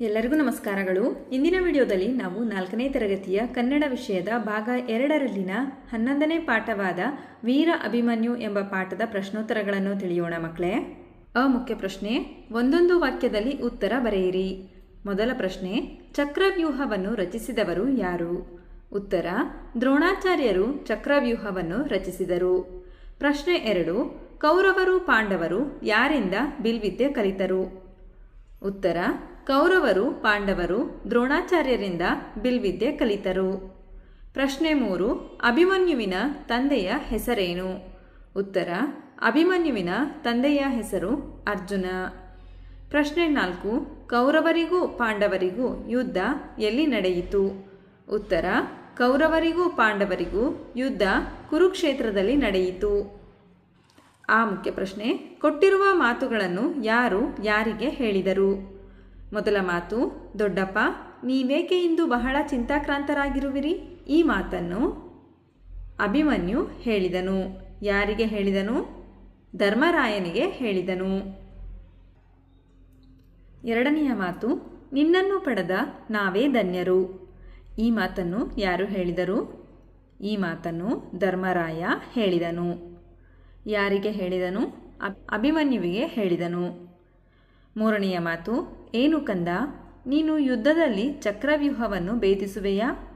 ಎಲ್ಲರಿಗೂ ನಮಸ್ಕಾರಗಳು. ಇಂದಿನ ವಿಡಿಯೋದಲ್ಲಿ ನಾವು ನಾಲ್ಕನೇ ತರಗತಿಯ ಕನ್ನಡ ವಿಷಯದ ಭಾಗ ಎರಡರಲ್ಲಿನ ಹನ್ನೊಂದನೇ ಪಾಠವಾದ ವೀರ ಅಭಿಮನ್ಯು ಎಂಬ ಪಾಠದ ಪ್ರಶ್ನೋತ್ತರಗಳನ್ನು ತಿಳಿಯೋಣ ಮಕ್ಕಳೇ. ಅ ಮುಖ್ಯ ಪ್ರಶ್ನೆ, ಒಂದೊಂದು ವಾಕ್ಯದಲ್ಲಿ ಉತ್ತರ ಬರೆಯಿರಿ. ಮೊದಲ ಪ್ರಶ್ನೆ, ಚಕ್ರವ್ಯೂಹವನ್ನು ರಚಿಸಿದವರು ಯಾರು? ಉತ್ತರ, ದ್ರೋಣಾಚಾರ್ಯರು ಚಕ್ರವ್ಯೂಹವನ್ನು ರಚಿಸಿದರು. ಪ್ರಶ್ನೆ ಎರಡು, ಕೌರವರು ಪಾಂಡವರು ಯಾರಿಂದ ಬಿಲ್ವಿದ್ಯೆ ಕಲಿತರು? ಉತ್ತರ ಕೌರವರು, ಪಾಂಡವರು, ದ್ರೋಣಾಚಾರ್ಯರಿಂದ ಬಿಲ್ವಿದ್ಯೆ ಕಲಿತರು. ಪ್ರಶ್ನೆ ಮೂರು, ಅಭಿಮನ್ಯುವಿನ ತಂದೆಯ ಹೆಸರೇನು? ಉತ್ತರ, ಅಭಿಮನ್ಯುವಿನ ತಂದೆಯ ಹೆಸರು ಅರ್ಜುನ. ಪ್ರಶ್ನೆ ನಾಲ್ಕು, ಕೌರವರಿಗೂ ಪಾಂಡವರಿಗೂ ಯುದ್ಧ ಎಲ್ಲಿ ನಡೆಯಿತು? ಉತ್ತರ, ಕೌರವರಿಗೂ ಪಾಂಡವರಿಗೂ ಯುದ್ಧ ಕುರುಕ್ಷೇತ್ರದಲ್ಲಿ ನಡೆಯಿತು. ಆ ಮುಖ್ಯ ಪ್ರಶ್ನೆ, ಕೊಟ್ಟಿರುವ ಮಾತುಗಳನ್ನು ಯಾರು, ಯಾರಿಗೆ ಹೇಳಿದರು? ಮೊದಲ ಮಾತು, ದೊಡ್ಡಪ್ಪ, ನೀವೇಕೆ ಇಂದು ಬಹಳ ಚಿಂತಾಕ್ರಾಂತರಾಗಿರುವಿರಿ? ಈ ಮಾತನ್ನು ಅಭಿಮನ್ಯು ಹೇಳಿದನು. ಯಾರಿಗೆ ಹೇಳಿದನು? ಧರ್ಮರಾಯನಿಗೆ ಹೇಳಿದನು. ಎರಡನೆಯ ಮಾತು, ನಿನ್ನನ್ನು ಪಡೆದ ನಾವೇ ಧನ್ಯರು. ಈ ಮಾತನ್ನು ಯಾರು ಹೇಳಿದರು? ಈ ಮಾತನ್ನು ಧರ್ಮರಾಯ ಹೇಳಿದನು. ಯಾರಿಗೆ ಹೇಳಿದನು? ಅಭಿಮನ್ಯುವಿಗೆ ಹೇಳಿದನು. ಮೂರನೆಯ ಮಾತು, ಏನು ಕಂದ, ನೀನು ಯುದ್ಧದಲ್ಲಿ ಚಕ್ರವ್ಯೂಹವನ್ನು ಭೇದಿಸುವೆಯಾ?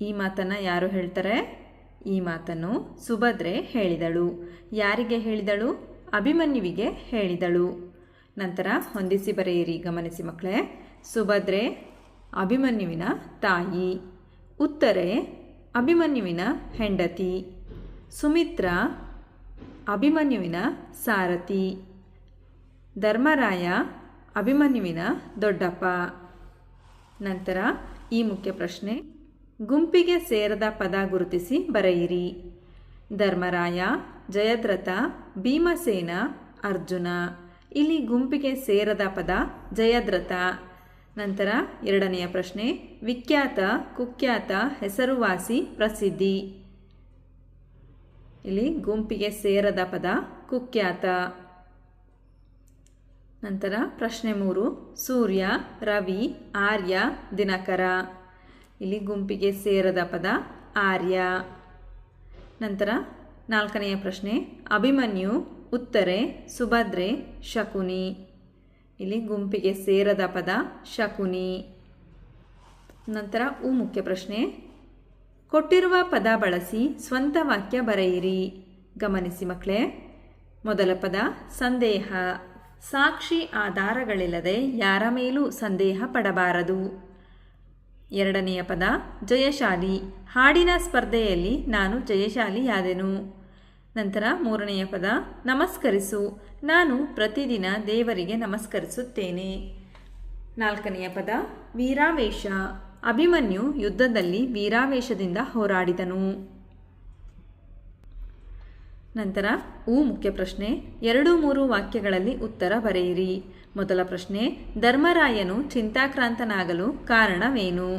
ಈ ಮಾತನ್ನು ಯಾರು ಹೇಳ್ತಾರೆ? ಈ ಮಾತನ್ನು ಸುಭದ್ರೆ ಹೇಳಿದಳು. ಯಾರಿಗೆ ಹೇಳಿದಳು? ಅಭಿಮನ್ಯುವಿಗೆ ಹೇಳಿದಳು. ನಂತರ ಹೊಂದಿಸಿ ಬರೆಯಿರಿ, ಗಮನಿಸಿ ಮಕ್ಕಳೇ. ಸುಭದ್ರೆ, ಅಭಿಮನ್ಯುವಿನ ತಾಯಿ. ಉತ್ತರೆ, ಅಭಿಮನ್ಯುವಿನ ಹೆಂಡತಿ. ಸುಮಿತ್ರ, ಅಭಿಮನ್ಯುವಿನ ಸಾರಥಿ. ಧರ್ಮರಾಯ, ಅಭಿಮನ್ಯುವಿನ ದೊಡ್ಡಪ್ಪ. ನಂತರ ಈ ಮುಖ್ಯ ಪ್ರಶ್ನೆ. ಗುಂಪಿಗೆ ಸೇರದ ಪದ ಗುರುತಿಸಿ ಬರೆಯಿರಿ. ಧರ್ಮರಾಯ, ಜಯದ್ರಥ, ಭೀಮಸೇನ, ಅರ್ಜುನ. ಇಲ್ಲಿ ಗುಂಪಿಗೆ ಸೇರದ ಪದ ಜಯದ್ರಥ. ನಂತರ ಎರಡನೆಯ ಪ್ರಶ್ನೆ. ವಿಖ್ಯಾತ, ಕುಖ್ಯಾತ, ಹೆಸರುವಾಸಿ, ಪ್ರಸಿದ್ಧಿ. ಇಲ್ಲಿ ಗುಂಪಿಗೆ ಸೇರದ ಪದ ಕುಖ್ಯಾತ. ನಂತರ ಪ್ರಶ್ನೆ ಮೂರು, ಸೂರ್ಯ, ರವಿ, ಆರ್ಯ, ದಿನಕರ. ಇಲ್ಲಿ ಗುಂಪಿಗೆ ಸೇರದ ಪದ ಆರ್ಯ. ನಂತರ ನಾಲ್ಕನೆಯ ಪ್ರಶ್ನೆ, ಅಭಿಮನ್ಯು, ಉತ್ತರೆ, ಸುಭದ್ರೆ, ಶಕುನಿ. ಇಲ್ಲಿ ಗುಂಪಿಗೆ ಸೇರದ ಪದ ಶಕುನಿ. ನಂತರ ಉ ಮುಖ್ಯ ಪ್ರಶ್ನೆ, ಕೊಟ್ಟಿರುವ ಪದ ಬಳಸಿ ಸ್ವಂತ ವಾಕ್ಯ ಬರೆಯಿರಿ. ಗಮನಿಸಿ ಮಕ್ಕಳೇ, ಮೊದಲ ಪದ ಸಂದೇಹ. ಸಾಕ್ಷಿ ಆಧಾರಗಳಿಲ್ಲದೆ ಯಾರ ಮೇಲೂ ಸಂದೇಹ ಪಡಬಾರದು. ಎರಡನೆಯ ಪದ, ಜಯಶಾಲಿ. ಹಾಡಿನ ಸ್ಪರ್ಧೆಯಲ್ಲಿ ನಾನು ಜಯಶಾಲಿಯಾದೆನು. ನಂತರ ಮೂರನೆಯ ಪದ, ನಮಸ್ಕರಿಸು. ನಾನು ಪ್ರತಿದಿನ ದೇವರಿಗೆ ನಮಸ್ಕರಿಸುತ್ತೇನೆ. ನಾಲ್ಕನೆಯ ಪದ, ವೀರಾವೇಶ. ಅಭಿಮನ್ಯು ಯುದ್ಧದಲ್ಲಿ ವೀರಾವೇಶದಿಂದ ಹೋರಾಡಿದನು. ನಂತರ ಉ ಮುಖ್ಯ ಪ್ರಶ್ನೆ ಎರಡು ಮೂರು ವಾಕ್ಯಗಳಲ್ಲಿ ಉತ್ತರ ಬರೆಯಿರಿ. ಮೊದಲ ಪ್ರಶ್ನೆ, ಧರ್ಮರಾಯನು ಚಿಂತಾಕ್ರಾಂತನಾಗಲು ಕಾರಣವೇನು?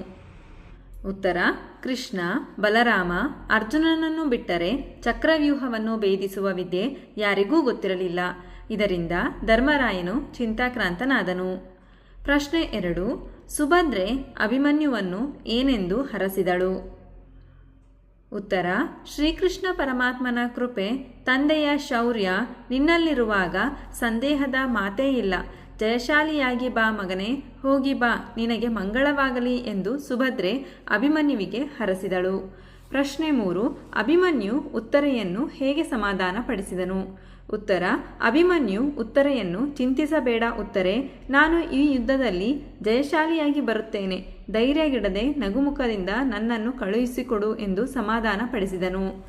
ಉತ್ತರ, ಕೃಷ್ಣ, ಬಲರಾಮ, ಅರ್ಜುನನನ್ನು ಬಿಟ್ಟರೆ ಚಕ್ರವ್ಯೂಹವನ್ನು ಭೇದಿಸುವ ವಿದ್ಯೆ ಯಾರಿಗೂ ಗೊತ್ತಿರಲಿಲ್ಲ. ಇದರಿಂದ ಧರ್ಮರಾಯನು ಚಿಂತಾಕ್ರಾಂತನಾದನು. ಪ್ರಶ್ನೆ ಎರಡು, ಸುಭದ್ರೆ ಅಭಿಮನ್ಯುವನ್ನು ಏನೆಂದು ಹರಸಿದಳು? ಉತ್ತರ, ಶ್ರೀಕೃಷ್ಣ ಪರಮಾತ್ಮನ ಕೃಪೆ, ತಂದೆಯ ಶೌರ್ಯ ನಿನ್ನಲ್ಲಿರುವಾಗ ಸಂದೇಹದ ಮಾತೇ ಇಲ್ಲ. ಜಯಶಾಲಿಯಾಗಿ ಬಾ ಮಗನೇ, ಹೋಗಿ ಬಾ, ನಿನಗೆ ಮಂಗಳವಾಗಲಿ ಎಂದು ಸುಭದ್ರೆ ಅಭಿಮನ್ಯುವಿಗೆ ಹರಸಿದಳು. ಪ್ರಶ್ನೆ ಮೂರು, ಅಭಿಮನ್ಯು ಉತ್ತರೆಯನ್ನು ಹೇಗೆ ಸಮಾಧಾನಪಡಿಸಿದನು? ಉತ್ತರ, ಅಭಿಮನ್ಯು ಉತ್ತರೆಯನ್ನು ಚಿಂತಿಸಬೇಡ ಉತ್ತರೆ, ನಾನು ಈ ಯುದ್ಧದಲ್ಲಿ ಜಯಶಾಲಿಯಾಗಿ ಬರುತ್ತೇನೆ, ಧೈರ್ಯಗಿಡದೆ ನಗುಮುಖದಿಂದ ನನ್ನನ್ನು ಕಳುಹಿಸಿಕೊಡು ಎಂದು ಸಮಾಧಾನಪಡಿಸಿದನು.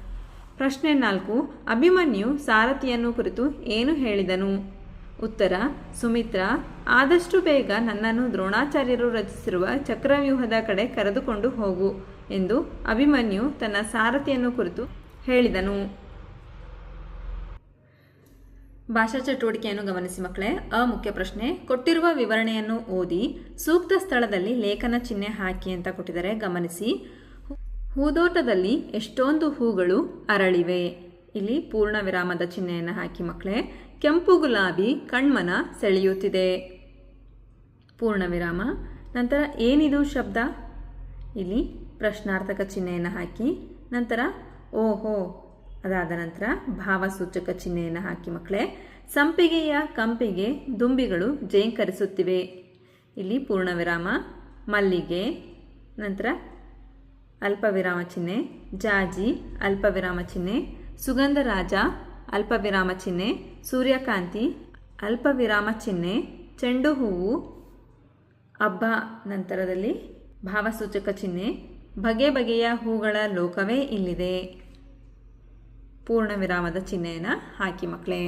ಪ್ರಶ್ನೆ ನಾಲ್ಕು, ಅಭಿಮನ್ಯು ಸಾರಥಿಯನ್ನು ಕುರಿತು ಏನು ಹೇಳಿದನು? ಉತ್ತರ, ಸುಮಿತ್ರ, ಆದಷ್ಟು ಬೇಗ ನನ್ನನ್ನು ದ್ರೋಣಾಚಾರ್ಯರು ರಚಿಸಿರುವ ಚಕ್ರವ್ಯೂಹದ ಕಡೆ ಕರೆದುಕೊಂಡು ಹೋಗು ಎಂದು ಅಭಿಮನ್ಯು ತನ್ನ ಸಾರಥಿಯನ್ನು ಕುರಿತು ಹೇಳಿದನು. ಭಾಷಾ ಚಟುವಟಿಕೆಯನ್ನು ಗಮನಿಸಿ ಮಕ್ಕಳೇ ಅ ಮುಖ್ಯ ಪ್ರಶ್ನೆ. ಕೊಟ್ಟಿರುವ ವಿವರಣೆಯನ್ನು ಓದಿ, ಸೂಕ್ತ ಸ್ಥಳದಲ್ಲಿ ಲೇಖನ ಚಿಹ್ನೆ ಹಾಕಿ ಅಂತ ಕೊಟ್ಟಿದ್ದಾರೆ, ಗಮನಿಸಿ. ಹೂದೋಟದಲ್ಲಿ ಎಷ್ಟೊಂದು ಹೂಗಳು ಅರಳಿವೆ. ಇಲ್ಲಿ ಪೂರ್ಣ ವಿರಾಮದ ಚಿಹ್ನೆಯನ್ನು ಹಾಕಿ ಮಕ್ಕಳೇ. ಕೆಂಪು ಗುಲಾಬಿ ಕಣ್ಮನ ಸೆಳೆಯುತ್ತಿದೆ. ಪೂರ್ಣ ವಿರಾಮ. ನಂತರ ಏನಿದು ಶಬ್ದ? ಇಲ್ಲಿ ಪ್ರಶ್ನಾರ್ಥಕ ಚಿಹ್ನೆಯನ್ನು ಹಾಕಿ. ನಂತರ ಓಹೋ ಅದಾದ ನಂತರ ಭಾವಸೂಚಕ ಚಿಹ್ನೆಯನ್ನು ಹಾಕಿ ಮಕ್ಕಳೇ, ಸಂಪಿಗೆಯ ಕಂಪಿಗೆ ದುಂಬಿಗಳು ಜೇಂಕರಿಸುತ್ತಿವೆ ಇಲ್ಲಿ ಪೂರ್ಣ ವಿರಾಮ ಮಲ್ಲಿಗೆ, ನಂತರ ಅಲ್ಪ ವಿರಾಮ ಚಿಹ್ನೆ, ಜಾಜಿ ಅಲ್ಪ ವಿರಾಮ ಚಿಹ್ನೆ, ಸುಗಂಧರಾಜ, ಅಲ್ಪವಿರಾಮ ಚಿಹ್ನೆ, ಸೂರ್ಯಕಾಂತಿ ಅಲ್ಪ ವಿರಾಮ ಚಿಹ್ನೆ ಚೆಂಡು ಹೂವು ಹಬ್ಬ ನಂತರದಲ್ಲಿ ಭಾವಸೂಚಕ ಚಿಹ್ನೆ, ಬಗೆ ಬಗೆಯ ಹೂಗಳ ಲೋಕವೇ ಇಲ್ಲಿದೆ. ಪೂರ್ಣ ವಿರಾಮದ ಚಿಹ್ನೆಯನ್ನು ಹಾಕಿ ಮಕ್ಕಳೇ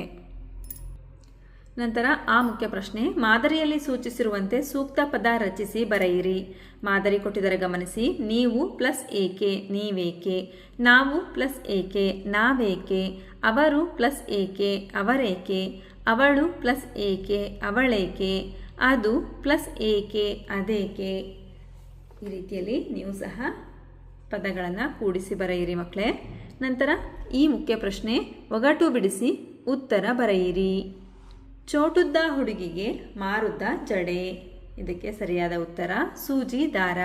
ನಂತರ ಆ ಮುಖ್ಯ ಪ್ರಶ್ನೆ, ಮಾದರಿಯಲ್ಲಿ ಸೂಚಿಸಿರುವಂತೆ ಸೂಕ್ತ ಪದ ರಚಿಸಿ ಬರೆಯಿರಿ. ಮಾದರಿ ಕೊಟ್ಟಿದರೆ ಗಮನಿಸಿ, ನೀವು ಪ್ಲಸ್ ಏಕೆ, ನೀವೇಕೆ, ನಾವು ಪ್ಲಸ್ ಏಕೆ, ನಾವೇಕೆ, ಅವರು ಪ್ಲಸ್ ಏಕೆ, ಅವರೇಕೆ, ಅವಳು ಪ್ಲಸ್ ಏಕೆ, ಅವಳೇಕೆ, ಅದು ಪ್ಲಸ್ ಏಕೆ, ಅದೇಕೆ. ಈ ರೀತಿಯಲ್ಲಿ ನೀವು ಸಹ ಪದಗಳನ್ನು ಕೂಡಿಸಿ ಬರೆಯಿರಿ ಮಕ್ಕಳೇ ನಂತರ ಈ ಮುಖ್ಯ ಪ್ರಶ್ನೆ, ಒಗಟು ಬಿಡಿಸಿ ಉತ್ತರ ಬರೆಯಿರಿ. ಚೋಟುದ್ದ ಹುಡುಗಿಗೆ ಮಾರುದ್ದ ಜಡೆ. ಇದಕ್ಕೆ ಸರಿಯಾದ ಉತ್ತರ, ಸೂಜಿ ದಾರ.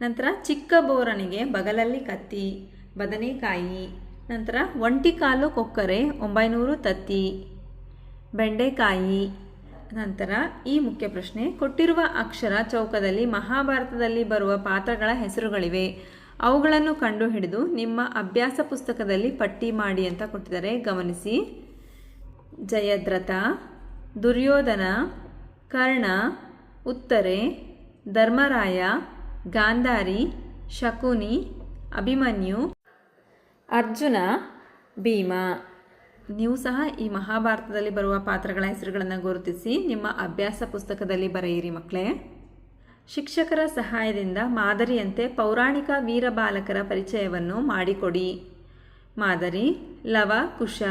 ನಂತರ ಚಿಕ್ಕ ಬೋರನಿಗೆ ಬಗಲಲ್ಲಿ ಕತ್ತಿ, ಬದನೆಕಾಯಿ. ನಂತರ ಒಂಟಿ ಕಾಲು ಕೊಕ್ಕರೆ, ಒಂಬೈನೂರು ತತ್ತಿ. ಬೆಂಡೆಕಾಯಿ. ನಂತರ ಈ ಮುಖ್ಯ ಪ್ರಶ್ನೆ, ಕೊಟ್ಟಿರುವ ಅಕ್ಷರ ಚೌಕದಲ್ಲಿ ಮಹಾಭಾರತದಲ್ಲಿ ಬರುವ ಪಾತ್ರಗಳ ಹೆಸರುಗಳಿವೆ. ಅವುಗಳನ್ನು ಕಂಡುಹಿಡಿದು ನಿಮ್ಮ ಅಭ್ಯಾಸ ಪುಸ್ತಕದಲ್ಲಿ ಪಟ್ಟಿ ಮಾಡಿ ಅಂತ ಕೊಟ್ಟಿದ್ದಾರೆ. ಗಮನಿಸಿ. ಜಯದ್ರಥ, ದುರ್ಯೋಧನ, ಕರ್ಣ, ಉತ್ತರೆ, ಧರ್ಮರಾಯ, ಗಾಂಧಾರಿ, ಶಕುನಿ, ಅಭಿಮನ್ಯು, ಅರ್ಜುನ, ಭೀಮ. ನೀವು ಸಹ ಈ ಮಹಾಭಾರತದಲ್ಲಿ ಬರುವ ಪಾತ್ರಗಳ ಹೆಸರುಗಳನ್ನು ಗುರುತಿಸಿ ನಿಮ್ಮ ಅಭ್ಯಾಸ ಪುಸ್ತಕದಲ್ಲಿ ಬರೆಯಿರಿ ಮಕ್ಕಳೇ. ಶಿಕ್ಷಕರ ಸಹಾಯದಿಂದ ಮಾದರಿಯಂತೆ ಪೌರಾಣಿಕ ವೀರಬಾಲಕರ ಪರಿಚಯವನ್ನು ಮಾಡಿಕೊಡಿ. ಮಾದರಿ, ಲವ, ಕುಶ.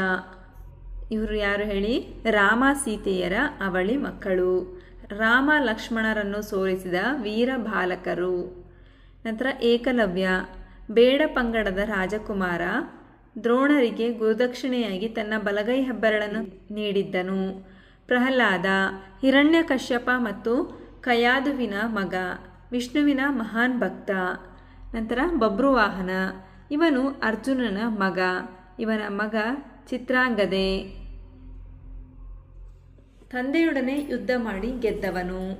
ಇವರು ಯಾರು ಹೇಳಿ? ರಾಮ ಸೀತೆಯರ ಅವಳಿ ಮಕ್ಕಳು. ರಾಮ ಲಕ್ಷ್ಮಣರನ್ನು ಸೋಲಿಸಿದ ವೀರ ಬಾಲಕರು. ನಂತರ ಏಕಲವ್ಯ. ಬೇಡ ಪಂಗಡದ ರಾಜಕುಮಾರ. ದ್ರೋಣರಿಗೆ ಗುರುದಕ್ಷಿಣೆಯಾಗಿ ತನ್ನ ಬಲಗೈ ಹೆಬ್ಬರಳನ್ನು ನೀಡಿದ್ದನು. ಪ್ರಹ್ಲಾದ ಹಿರಣ್ಯಕಶ್ಯಪ ಮತ್ತು ಕಯಾದುವಿನ ಮಗ, ವಿಷ್ಣುವಿನ ಮಹಾನ್ ಭಕ್ತ, ನಂತರ ಬಬ್ರುವಾಹನ, ಇವನು ಅರ್ಜುನನ ಮಗ, ಇವನ ಮಗ ಚಿತ್ರಾಂಗದೆ. ತಂದೆಯೊಡನೆ ಯುದ್ಧ ಮಾಡಿ ಗೆದ್ದವನು.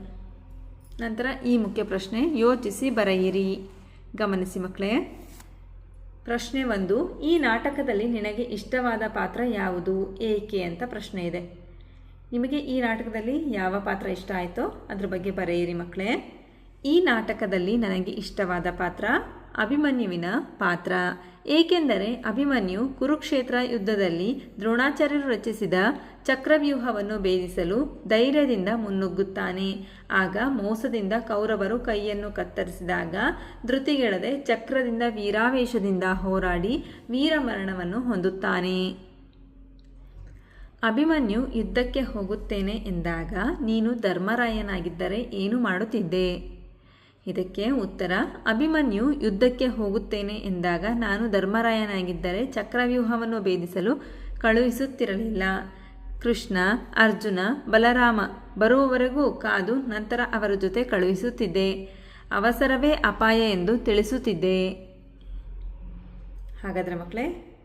ನಂತರ ಈ ಮುಖ್ಯ ಪ್ರಶ್ನೆ ಯೋಚಿಸಿ ಬರೆಯಿರಿ. ಗಮನಿಸಿ ಮಕ್ಕಳೇ. ಪ್ರಶ್ನೆ ಒಂದು, ಈ ನಾಟಕದಲ್ಲಿ ನಿನಗೆ ಇಷ್ಟವಾದ ಪಾತ್ರ ಯಾವುದು? ಏಕೆ ಅಂತ ಪ್ರಶ್ನೆ ಇದೆ. ನಿಮಗೆ ಈ ನಾಟಕದಲ್ಲಿ ಯಾವ ಪಾತ್ರ ಇಷ್ಟ ಆಯಿತೋ ಅದ್ರ ಬಗ್ಗೆ ಬರೆಯಿರಿ ಮಕ್ಕಳೇ. ಈ ನಾಟಕದಲ್ಲಿ ನನಗೆ ಇಷ್ಟವಾದ ಪಾತ್ರ ಅಭಿಮನ್ಯುವಿನ ಪಾತ್ರ. ಏಕೆಂದರೆ ಅಭಿಮನ್ಯು ಕುರುಕ್ಷೇತ್ರ ಯುದ್ಧದಲ್ಲಿ ದ್ರೋಣಾಚಾರ್ಯರು ರಚಿಸಿದ ಚಕ್ರವ್ಯೂಹವನ್ನು ಭೇದಿಸಲು ಧೈರ್ಯದಿಂದ ಮುನ್ನುಗ್ಗುತ್ತಾನೆ. ಆಗ ಮೋಸದಿಂದ ಕೌರವರು ಕೈಯನ್ನು ಕತ್ತರಿಸಿದಾಗ ಧೃತಿಗೆಳದೆ ಚಕ್ರದಿಂದ ವೀರಾವೇಶದಿಂದ ಹೋರಾಡಿ ವೀರಮರಣವನ್ನು ಹೊಂದುತ್ತಾನೆ. ಅಭಿಮನ್ಯು ಯುದ್ಧಕ್ಕೆ ಹೋಗುತ್ತೇನೆ ಎಂದಾಗ ನೀನು ಧರ್ಮರಾಯನಾಗಿದ್ದರೆ ಏನು ಮಾಡುತ್ತಿದ್ದೆ? ಇದಕ್ಕೆ ಉತ್ತರ, ಅಭಿಮನ್ಯು ಯುದ್ಧಕ್ಕೆ ಹೋಗುತ್ತೇನೆ ಎಂದಾಗ ನಾನು ಧರ್ಮರಾಯನಾಗಿದ್ದರೆ ಚಕ್ರವ್ಯೂಹವನ್ನು ಭೇದಿಸಲು ಕಳುಹಿಸುತ್ತಿರಲಿಲ್ಲ. ಕೃಷ್ಣ, ಅರ್ಜುನ, ಬಲರಾಮ ಬರುವವರೆಗೂ ಕಾದು ನಂತರ ಅವರ ಜೊತೆ ಕಳುಹಿಸುತ್ತಿದ್ದೆ. ಅವಸರವೇ ಅಪಾಯ ಎಂದು ತಿಳಿಸುತ್ತಿದ್ದೆ. ಹಾಗಾದರೆ ಮಕ್ಕಳೇ